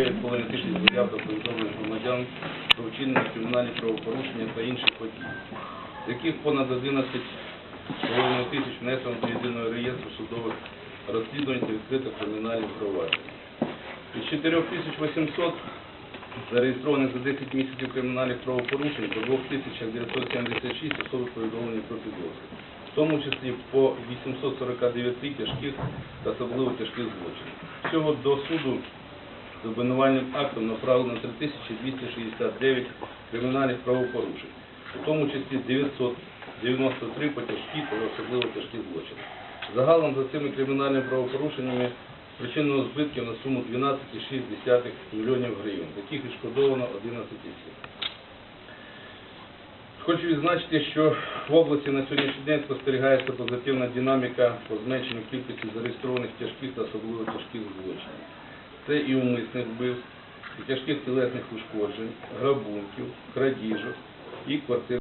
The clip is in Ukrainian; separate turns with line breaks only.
9,5 тисяч заяв до повідомлень громадян про вчинення кримінальних правопорушення та інших подій, з яких понад 11,5 тисяч внесено до єдиного реєстру судових розслідувань та відкритих кримінальних проваджень. Із 4800 зареєстрованих за 10 місяців кримінальних правопорушень по 2976 особи повідомлені про підозру, в тому числі по 849 тяжких та особливо тяжких злочинів. Всього до суду з обвинувальним актом направлено 3269 кримінальних правопорушень, у тому числі 993 по тяжкі та особливо тяжкі злочини. Загалом за цими кримінальними правопорушеннями спричинено збитків на суму 12,6 мільйонів гривень, яких відшкодовано 11 тисяч. Хочу відзначити, що в області на сьогоднішній день спостерігається позитивна динаміка по зменшенню кількості зареєстрованих тяжких та особливо тяжких злочинів. Це і умисних вбивств, і тяжких тілесних ушкоджень, грабунків, крадіжок і квартир.